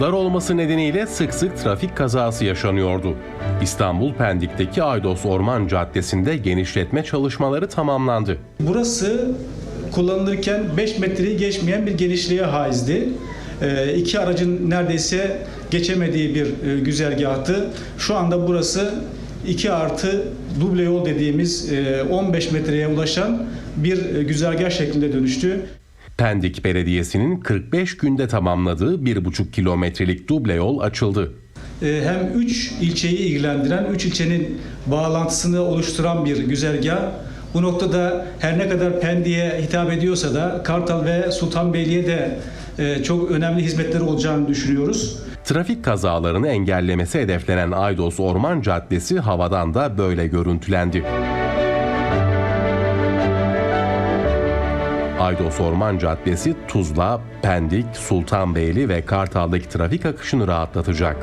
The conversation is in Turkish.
Dar olması nedeniyle sık sık trafik kazası yaşanıyordu. İstanbul Pendik'teki Aydos Orman Caddesi'nde genişletme çalışmaları tamamlandı. Burası kullanılırken 5 metreyi geçmeyen bir genişliğe haizdi. Ee, iki aracın neredeyse geçemediği bir e, güzergahtı. Şu anda burası 2 artı duble yol dediğimiz e, 15 metreye ulaşan bir e, güzergah şeklinde dönüştü. Pendik Belediyesi'nin 45 günde tamamladığı 1,5 kilometrelik duble yol açıldı. Ee, hem 3 ilçeyi ilgilendiren, 3 ilçenin bağlantısını oluşturan bir güzergah. Bu noktada her ne kadar Pendik'e hitap ediyorsa da Kartal ve Sultanbeyli'ye de e, çok önemli hizmetleri olacağını düşünüyoruz. Trafik kazalarını engellemesi hedeflenen Aydos Orman Caddesi havadan da böyle görüntülendi. Aydos Orman Caddesi Tuzla, Pendik, Sultanbeyli ve Kartal'daki trafik akışını rahatlatacak.